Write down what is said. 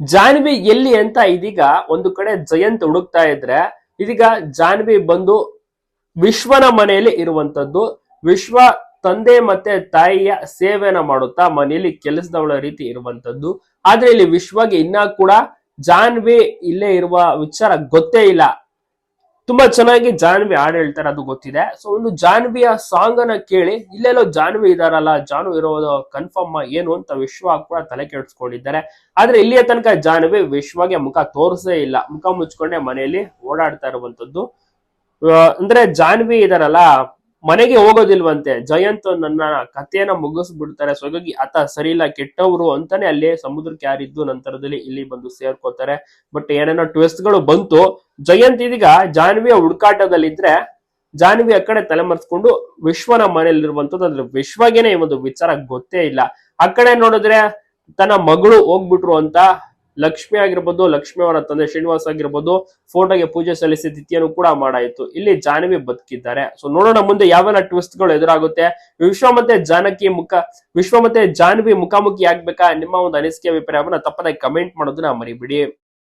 ಜಾನ್ವಿ ಎಲ್ಲಿ ಅಂತ ಇದೀಗ ಒಂದು ಕಡೆ ಜಯಂತ್ ಹುಡುಕ್ತಾ ಇದ್ರೆ, ಇದೀಗ ಜಾನ್ವಿ ಬಂದು ವಿಶ್ವನ ಮನೆಯಲ್ಲಿ ಇರುವಂತದ್ದು. ವಿಶ್ವ ತಂದೆ ಮತ್ತೆ ತಾಯಿಯ ಸೇವೆನ ಮಾಡುತ್ತಾ ಮನೆಯಲ್ಲಿ ಕೆಲಸದವಳ ರೀತಿ ಇರುವಂತದ್ದು. ಆದ್ರೆ ಇಲ್ಲಿ ವಿಶ್ವಗೆ ಇನ್ನ ಕೂಡ ಜಾನ್ವಿ ಇಲ್ಲೇ ಇರುವ ವಿಚಾರ ಗೊತ್ತೇ ಇಲ್ಲ. ತುಂಬಾ ಚೆನ್ನಾಗಿ ಜಾನ್ವಿ ಹಾಡು ಹೇಳ್ತಾರೆ, ಅದು ಗೊತ್ತಿದೆ. ಸೊ ಒಂದು ಜಾನ್ವಿಯ ಸಾಂಗ್ ಅನ್ನ ಕೇಳಿ, ಇಲ್ಲೆಲ್ಲೋ ಜಾನ್ವಿ ಇದಾರಲ್ಲ, ಜಾನು ಇರೋದು ಕನ್ಫರ್ಮ್ ಏನು ಅಂತ ವಿಶ್ವ ಕೂಡ ತಲೆ ಕೆಡಿಸ್ಕೊಂಡಿದ್ದಾರೆ. ಆದ್ರೆ ಇಲ್ಲಿಯ ತನಕ ಜಾನ್ವಿ ವಿಶ್ವಗೆ ಮುಖ ತೋರಿಸೇ ಇಲ್ಲ. ಮುಖ ಮುಚ್ಕೊಂಡೆ ಮನೆಯಲ್ಲಿ ಓಡಾಡ್ತಾ ಇರುವಂತದ್ದು. ಅಂದ್ರೆ ಜಾನ್ವಿ ಇದಾರಲ್ಲ, ಮನೆಗೆ ಹೋಗೋದಿಲ್ವಂತೆ. ಜಯಂತ್ ನನ್ನ ಕಥೆಯನ್ನ ಮುಗಿಸ್ಬಿಡ್ತಾರೆ. ಸೊ ಹಾಗಾಗಿ ಆತ ಸರಿ ಇಲ್ಲ, ಕೆಟ್ಟವರು ಅಂತಾನೆ ಅಲ್ಲಿ ಸಮುದ್ರಕ್ಕೆ ಯಾರಿದ್ದು ನಂತರದಲ್ಲಿ ಇಲ್ಲಿ ಬಂದು ಸೇರ್ಕೋತಾರೆ. ಬಟ್ ಏನೇನೋ ಟ್ವಿಸ್ಟ್ಗಳು ಬಂತು. ಜಯಂತ್ ಇದೀಗ ಜಾನ್ವಿಯ ಹುಡುಕಾಟದಲ್ಲಿದ್ರೆ ಜಾನ್ವಿ ಆ ಕಡೆ ತಲೆಮರೆಸ್ಕೊಂಡು ವಿಶ್ವನ ಮನೆಯಲ್ಲಿರುವಂತದ್ದು ಅಂದ್ರೆ ವಿಶ್ವಗೇನೆ ಒಂದು ವಿಚಾರ ಗೊತ್ತೇ ಇಲ್ಲ. ಆ ಕಡೆ ನೋಡಿದ್ರೆ ತನ್ನ ಮಗಳು ಹೋಗ್ಬಿಟ್ರು ಅಂತ ಲಕ್ಷ್ಮಿ ಆಗಿರ್ಬೋದು, ಲಕ್ಷ್ಮಿ ಅವರ ತಂದೆ ಶ್ರೀನಿವಾಸ್ ಆಗಿರ್ಬೋದು, ಫೋಟೋಗೆ ಪೂಜೆ ಸಲ್ಲಿಸಿ ತಿಥಿಯನ್ನು ಕೂಡ ಮಾಡಾಯಿತು. ಇಲ್ಲಿ ಜಾನ್ವಿ ಬದುಕಿದ್ದಾರೆ. ಸೊ ನೋಡೋಣ ಮುಂದೆ ಯಾವೆಲ್ಲ ಟ್ವಿಸ್ಟ್ಗಳು ಎದುರಾಗುತ್ತೆ. ವಿಶ್ವ ಮತ್ತೆ ಜಾನಕಿ ಮುಖ, ವಿಶ್ವ ಮತ್ತೆ ಜಾನ್ವಿ ಮುಖಾಮುಖಿ ಆಗ್ಬೇಕಾ ನಿಮ್ಮ ಒಂದು ಅನಿಸಿಕೆ ಅಭಿಪ್ರಾಯವನ್ನ ತಪ್ಪದೆ ಕಮೆಂಟ್ ಮಾಡೋದನ್ನ ಮರಿಬಿಡಿ.